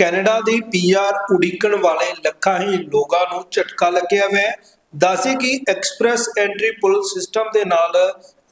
Canada ਦੀ PR ਉਡੀਕਣ ਵਾਲੇ ਲੱਖਾਂ ਹੀ ਲੋਕਾਂ ਨੂੰ ਝਟਕਾ ਲੱਗਿਆ ਹੈ। ਦੱਸੇ ਕਿ ਐਕਸਪ੍ਰੈਸ ਐਂਟਰੀ ਪੁਲ ਸਿਸਟਮ ਦੇ ਨਾਲ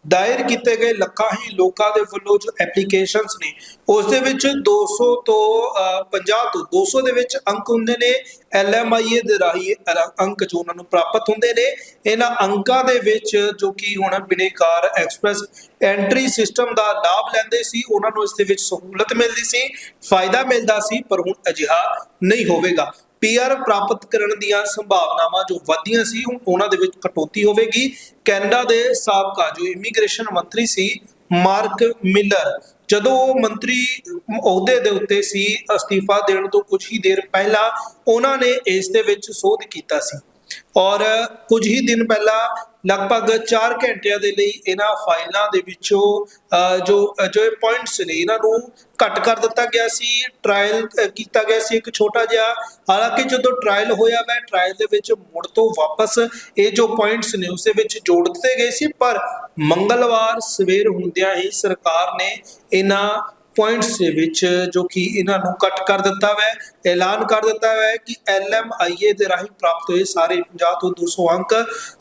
ਦਾਇਰ ਕੀਤੇ ਗਏ ਲੱਖਾਂ ਹੀ ਲੋਕਾਂ ਦੇ ਵੱਲੋਂ ਜੋ ਐਪਲੀਕੇਸ਼ਨਸ ਨੇ ਉਸ ਦੇ ਵਿੱਚ 200 ਤੋਂ ਅਹ, 50 ਤੋਂ 200 ਦੇ ਵਿੱਚ ਅੰਕ ਹੁੰਦੇ ਨੇ। LMIA ਦੇ ਰਾਹੀਂ ਅੰਕ ਜੋ ਉਹਨਾਂ ਨੂੰ ਪ੍ਰਾਪਤ ਹੁੰਦੇ ਨੇ। ਇਹਨਾਂ ਅੰਕਾਂ ਦੇ ਵਿੱਚ ਜੋ ਕਿ ਹੁਣ ਬਿਨੇਕਾਰ ਐਕਸਪ੍ਰੈਸ ਐਂਟਰੀ ਸਿਸਟਮ ਦਾ ਲਾਭ ਲੈਂਦੇ ਸੀ ਉਹਨਾਂ ਨੂੰ ਇਸ ਦੇ ਵਿੱਚ ਸਹੂਲਤ ਮਿਲਦੀ ਸੀ ਫਾਇਦਾ ਮਿਲਦਾ ਸੀ ਪਰ ਹੁਣ ਅਜਿਹਾ ਨਹੀਂ ਹੋਵੇਗਾ। ਪੀਆਰ ਪ੍ਰਾਪਤ ਕਰਨ ਦੀਆਂ ਸੰਭਾਵਨਾਵਾਂ ਜੋ ਵਧੀਆਂ ਸੀ ਉਹਨਾਂ ਦੇ ਵਿੱਚ ਕਟੌਤੀ ਹੋਵੇਗੀ। ਕੈਨੇਡਾ ਦੇ ਸਾਬਕਾ ਜੋ ਇਮੀਗ੍ਰੇਸ਼ਨ ਮੰਤਰੀ ਸੀ, ਮਾਰਕ ਮਿਲਰ। ਜਦੋਂ ਉਹ ਮੰਤਰੀ ਅਹੁਦੇ ਦੇ ਉੱਤੇ ਸੀ, ਅਸਤੀਫਾ ਦੇਣ ਤੋਂ ਕੁਝ ਹੀ ਦੇਰ ਪਹਿਲਾਂ, ਉਹਨਾਂ ਨੇ ਇਸ ਦੇ ਵਿੱਚ ਸੋਧ ਕੀਤਾ ਸੀ। ਔਰ ਕੁਝ ਹੀ ਦਿਨ ਪਹਿਲਾਂ ਲਗਭਗ 4 ਘੰਟਿਆਂ ਦੇ ਲਈ ਇਹਨਾਂ ਫਾਈਲਾਂ ਦੇ ਵਿੱਚੋਂ ਅਹ, ਜੋ ਜੋ ਪੁਆਇੰਟਸ ਨੇ ਇਹਨਾਂ ਨੂੰ ਘੱਟ ਕਰ ਦਿੱਤਾ ਗਿਆ ਸੀ। ਟ੍ਰਾਇਲ ਕੀਤਾ ਗਿਆ ਸੀ ਇੱਕ ਛੋਟਾ ਜਿਹਾ। ਹਾਲਾਂਕਿ ਜਦੋਂ ਟ੍ਰਾਇਲ ਹੋਇਆ ਮੈਂ ਟ੍ਰਾਇਲ ਦੇ ਵਿੱਚ ਮੁੜ ਤੋਂ ਵਾਪਸ ਇਹ ਜੋ ਪੁਆਇੰਟਸ ਨੇ ਉਸ ਵਿੱਚ ਜੋੜ ਦਿੱਤੇ ਗਏ ਸੀ। ਪਰ ਮੰਗਲਵਾਰ ਸਵੇਰ ਹੁੰਦਿਆਂ ਹੀ ਸਰਕਾਰ ਨੇ ਇਹਨਾਂ ਪੁਆਇੰਟਸ ਦੇ ਵਿੱਚ ਜੋ ਕਿ ਇਹਨਾਂ ਨੂੰ ਕੱਟ ਕਰ ਦਿੱਤਾ ਹੈ ਐਲਾਨ ਕਰ ਦਿੱਤਾ ਹੈ ਕਿ LMIA ਦੇ ਰਾਹੀਂ ਪ੍ਰਾਪਤ ਹੋਏ ਸਾਰੇ 50 ਤੋਂ 200 ਅੰਕ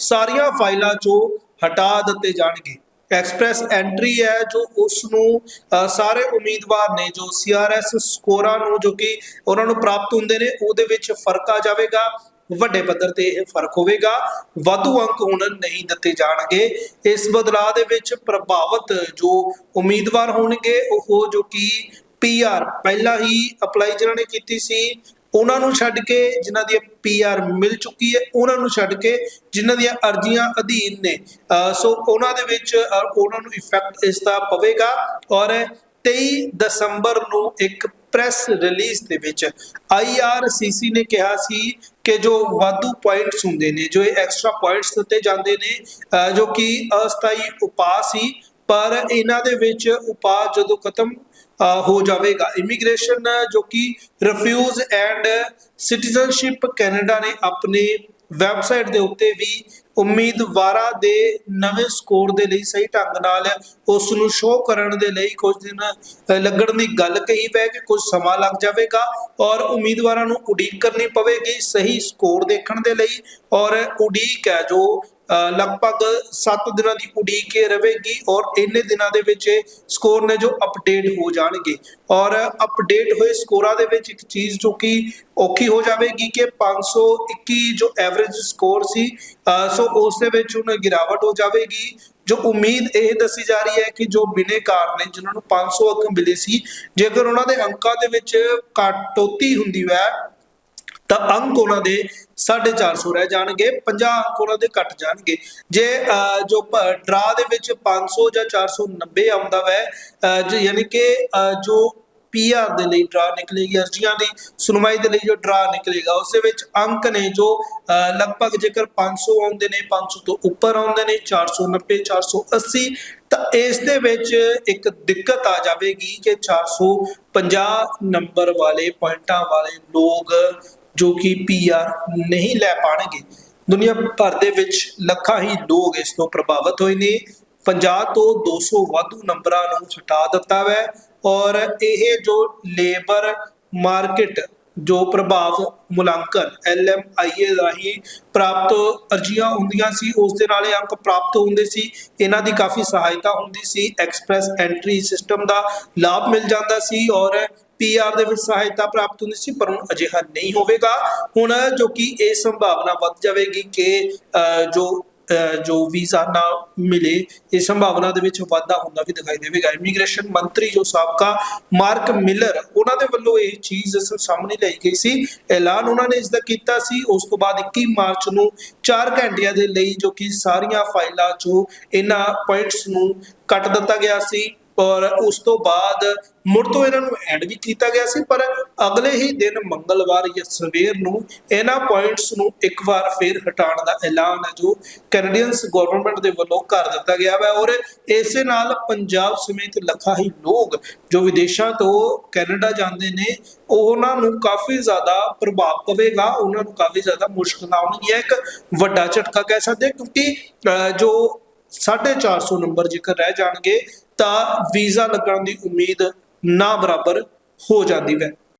ਸਾਰੀਆਂ ਫਾਈਲਾਂ ਚੋਂ ਹਟਾ ਦਿੱਤੇ ਜਾਣਗੇ। ਐਕਸਪ੍ਰੈਸ ਐਂਟਰੀ ਹੈ ਜੋ ਉਸ ਨੂੰ ਸਾਰੇ ਉਮੀਦਵਾਰ ਨੇ ਜੋ CRS ਸਕੋਰਾਂ ਨੂੰ ਜੋ ਕਿ ਉਹਨਾਂ ਨੂੰ ਪ੍ਰਾਪਤ ਹੁੰਦੇ ਨੇ, ਉਹਦੇ ਵਿੱਚ ਫ਼ਰਕ ਆ ਜਾਵੇਗਾ। ਵੱਡੇ ਪੱਧਰ ਤੇ ਇਹ ਫ਼ਰਕ ਹੋਵੇਗਾ। ਵਾਧੂ ਅੰਕ ਹੁਣ ਨਹੀਂ ਦਿੱਤੇ ਜਾਣਗੇ। ਇਸ ਬਦਲਾਅ ਦੇ ਵਿੱਚ ਪ੍ਰਭਾਵਿਤ ਜੋ ਉਮੀਦਵਾਰ ਹੋਣਗੇ, ਉਹ ਜੋ ਕਿ ਪੀਆਰ ਪਹਿਲਾਂ ਹੀ ਅਪਲਾਈ ਜਿਨ੍ਹਾਂ ਨੇ ਕੀਤੀ ਸੀ, ਉਹਨਾਂ ਨੂੰ ਛੱਡ ਕੇ ਜਿਨ੍ਹਾਂ ਦੀ ਪੀਆਰ ਮਿਲ ਚੁੱਕੀ ਹੈ, ਉਹਨਾਂ ਨੂੰ ਛੱਡ ਕੇ ਜਿਨ੍ਹਾਂ ਦੀਆਂ ਅਰਜ਼ੀਆਂ ਅਧੀਨ ਨੇ। ਸੋ ਉਹਨਾਂ ਦੇ ਵਿੱਚ ਉਹਨਾਂ ਨੂੰ ਇਫੈਕਟ ਇਸ ਦਾ ਪਵੇਗਾ। ਔਰ 23 ਦਸੰਬਰ ਨੂੰ ਇੱਕ ਪ੍ਰੈਸ ਰਿਲੀਜ਼ ਦੇ ਵਿੱਚ IRCC ਨੇ ਕਿਹਾ ਸੀ ਕਿ ਜੋ ਵਾਧੂ ਪੁਆਇੰਟਸ ਹੁੰਦੇ ਨੇ, ਜੋ ਇਹ ਐਕਸਟਰਾ ਪੁਆਇੰਟਸ ਦਿੱਤੇ ਜਾਂਦੇ ਨੇ ਜੋ ਕਿ ਅਸਥਾਈ ਉਪਾਅ ਸੀ, ਪਰ ਇਹਨਾਂ ਦੇ ਵਿੱਚ ਉਪਾਅ ਜਦੋਂ ਖਤਮ ਹੋ ਜਾਵੇਗਾ। ਇਮੀਗ੍ਰੇਸ਼ਨ ਜੋ ਕਿ ਰਿਫਿਊਜ਼ ਐਂਡ ਸਿਟੀਜ਼ਨਸ਼ਿਪ ਕੈਨੇਡਾ ਨੇ ਆਪਣੇ ਵੈਬਸਾਈਟ ਦੇ ਉੱਤੇ ਵੀ ਉਮੀਦਵਾਰਾਂ ਦੇ ਨਵੇਂ ਸਕੋਰ ਦੇ ਲਈ ਸਹੀ ਢੰਗ ਨਾਲ ਉਸ ਨੂੰ ਸ਼ੋਅ ਕਰਨ ਦੇ ਲਈ ਕੁਝ ਦਿਨ ਲੱਗਣ ਦੀ ਗੱਲ ਕਹੀ ਹੈ ਕਿ ਕੁਝ ਸਮਾਂ ਲੱਗ ਜਾਵੇਗਾ ਔਰ ਉਮੀਦਵਾਰਾਂ ਨੂੰ ਉਡੀਕ ਕਰਨੀ ਪਵੇਗੀ ਸਹੀ ਸਕੋਰ ਦੇਖਣ ਦੇ ਲਈ ਔਰ ਉਡੀਕ ਹੈ ਜੋ ਲਗਭਗ 7 ਦਿਨਾਂ ਦੀ ਉਡੀਕ ਹੀ ਰਹੇਗੀ ਔਰ ਇੰਨੇ ਦਿਨਾਂ ਦੇ ਵਿੱਚ ਇਹ ਸਕੋਰ ਨੇ ਜੋ ਅਪਡੇਟ ਹੋ ਜਾਣਗੇ। ਔਰ ਅਪਡੇਟ ਹੋਏ ਸਕੋਰਾਂ ਦੇ ਵਿੱਚ ਇੱਕ ਚੀਜ਼ ਜੋ ਕਿ ਔਖੀ ਹੋ ਜਾਵੇਗੀ ਕਿ 521 ਜੋ ਐਵਰੇਜ ਸਕੋਰ ਸੀ ਅ, ਸੋ ਉਸ ਦੇ ਵਿੱਚ ਹੁਣ ਗਿਰਾਵਟ ਹੋ ਜਾਵੇਗੀ। ਜੋ ਉਮੀਦ ਇਹ ਦੱਸੀ ਜਾ ਰਹੀ ਹੈ ਕਿ ਜੋ ਬਿਨੇਕਾਰ ਨੇ ਜਿਨ੍ਹਾਂ ਨੂੰ 500 ਅੰਕ ਮਿਲੇ ਸੀ ਜੇਕਰ ਉਹਨਾਂ ਦੇ ਅੰਕਾਂ ਦੇ ਵਿੱਚ ਕਟੌਤੀ ਹੁੰਦੀ ਹੈ ਤਾਂ ਅੰਕ ਉਹਨਾਂ ਦੇ 450 ਰਹਿ ਜਾਣਗੇ 50 ਅੰਕ ਉਹਨਾਂ ਦੇ ਘਟ ਜਾਣਗੇ। ਜੇ ਜੋ ਡਰਾ ਦੇ ਵਿੱਚ 500 ਜਾਂ 490 ਆਉਂਦਾ ਵੈ ਯਾਨੀ ਕਿ ਜੋ ਪੀਆਰ ਦੇ ਲਈ ਡਰਾ ਨਿਕਲੇਗੀ ਅਰਜ਼ੀਆਂ ਦੀ ਸੁਣਵਾਈ ਦੇ ਲਈ ਜੋ ਡਰਾ ਨਿਕਲੇਗਾ ਉਸ ਦੇ ਵਿੱਚ ਅੰਕ ਨੇ ਜੋ ਅਹ, ਲਗਭਗ ਜੇਕਰ 500 ਆਉਂਦੇ ਨੇ 500 ਤੋਂ ਉੱਪਰ ਆਉਂਦੇ ਨੇ 490 480 ਤਾਂ ਇਸ ਦੇ ਵਿੱਚ ਇੱਕ ਦਿੱਕਤ ਆ ਜਾਵੇਗੀ ਕਿ 450 ਨੰਬਰ ਵਾਲੇ ਪੁਆਇੰਟਾਂ ਵਾਲੇ ਲੋਕ ਜੋ ਕਿ ਪੀਆਰ ਨਹੀਂ ਲੈ ਪਾਣਗੇ। ਦੁਨੀਆ ਭਰ ਦੇ ਵਿੱਚ ਲੱਖਾਂ ਹੀ ਲੋਕ ਇਸ ਤੋਂ ਪ੍ਰਭਾਵਿਤ ਹੋਏ ਨੇ। 50 ਤੋਂ 200 ਵਾਧੂ ਨੰਬਰਾਂ ਨੂੰ ਛਟਾ ਦਿੱਤਾ ਹੈ ਔਰ ਇਹ ਜੋ ਲੇਬਰ ਮਾਰਕੀਟ, ਜੋ ਪ੍ਰਭਾਵ ਮੁਲਾਂਕਨ LMIA ਰਾਹੀਂ ਪ੍ਰਾਪਤ ਅਰਜ਼ੀਆਂ ਹੁੰਦੀਆਂ ਸੀ, ਉਸ ਦੇ ਨਾਲ ਇਹ ਅੰਕ ਪ੍ਰਾਪਤ ਹੁੰਦੇ ਸੀ। ਇਹਨਾਂ ਦੀ ਕਾਫੀ ਸਹਾਇਤਾ ਹੁੰਦੀ ਸੀ। ਐਕਸਪ੍ਰੈਸ ਐਂਟਰੀ ਸਿਸਟਮ ਦਾ ਲਾਭ ਮਿਲ ਜਾਂਦਾ ਸੀ ਔਰ ਪੀਆਰ ਦੇ ਵਿੱਚ ਸਹਾਇਤਾ ਪ੍ਰਾਪਤ ਹੁੰਦੀ ਸੀ, ਪਰ ਹੁਣ ਅਜਿਹਾ ਨਹੀਂ ਹੋਵੇਗਾ। ਹੁਣ ਜੋ ਕਿ ਇਹ ਸੰਭਾਵਨਾ ਵੱਧ ਜਾਵੇਗੀ ਕਿ ਜੋ ਜੋ ਵੀਜ਼ਾ ਨਾ ਮਿਲੇ, ਇਹ ਸੰਭਾਵਨਾ ਦੇ ਵਿੱਚ ਵਾਧਾ ਹੁੰਦਾ ਵੀ ਦਿਖਾਈ ਦੇਵੇਗਾ। ਇਮੀਗ੍ਰੇਸ਼ਨ ਮੰਤਰੀ ਜੋ ਸਾਬਕਾ ਮਾਰਕ ਮਿਲਰ, ਉਹਨਾਂ ਦੇ ਵੱਲੋਂ ਇਹ ਚੀਜ਼ ਸਾਹਮਣੇ ਲਈ ਗਈ ਸੀ। ਐਲਾਨ ਉਹਨਾਂ ਨੇ ਇਸ ਦਾ ਕੀਤਾ ਸੀ। ਉਸ ਤੋਂ ਬਾਅਦ 21 ਮਾਰਚ ਨੂੰ 4 ਘੰਟਿਆਂ ਦੇ ਲਈ ਜੋ ਕਿ ਸਾਰੀਆਂ ਫਾਈਲਾਂ ਚੋਂ ਇਹਨਾਂ ਪੁਆਇੰਟਸ ਨੂੰ ਕੱਟ ਦਿੱਤਾ ਗਿਆ ਸੀ। ਔਰ ਉਸ ਤੋਂ ਬਾਅਦ ਮੁੜ ਤੋਂ ਇਹਨਾਂ ਨੂੰ ਐਡ ਵੀ ਕੀਤਾ ਗਿਆ ਸੀ ਪਰ ਅਗਲੇ ਹੀ ਦਿਨ ਮੰਗਲਵਾਰ ਜਾਂ ਸਵੇਰ ਨੂੰ ਇਹਨਾਂ ਪੁਆਇੰਟਸ ਨੂੰ ਇੱਕ ਵਾਰ ਫੇਰ ਹਟਾਉਣ ਦਾ ਐਲਾਨ ਹੈ ਜੋ ਕੈਨੇਡੀਅਨਸ ਗਵਰਨਮੈਂਟ ਦੇ ਵੱਲੋਂ ਕਰ ਦਿੱਤਾ ਗਿਆ ਹੈ ਔਰ ਇਸੇ ਨਾਲ ਪੰਜਾਬ ਸਮੇਤ ਲੱਖਾਂ ਹੀ ਲੋਕ ਜੋ ਵਿਦੇਸ਼ਾਂ ਤੋਂ ਕੈਨੇਡਾ ਜਾਂਦੇ ਨੇ ਉਹਨਾਂ ਨੂੰ ਕਾਫੀ ਜ਼ਿਆਦਾ ਪ੍ਰਭਾਵ ਪਵੇਗਾ ਉਹਨਾਂ ਨੂੰ ਕਾਫੀ ਜ਼ਿਆਦਾ ਮੁਸ਼ਕਲਾਂ ਆਉਣਗੀਆਂ ਇੱਕ ਵੱਡਾ ਝਟਕਾ ਕਹਿ ਸਕਦੇ ਕਿਉਂਕਿ ਅਹ, ਜੋ 450 ਨੰਬਰ ਜੇਕਰ ਰਹਿ ਜਾਣਗੇ ਤਾਂ ਵੀਜ਼ਾ ਲੱਗਣ ਦੀ ਉਮੀਦ ਨਾ ਬਰਾਬਰ ਹੋ ਜਾਂਦੀ ਹੈ।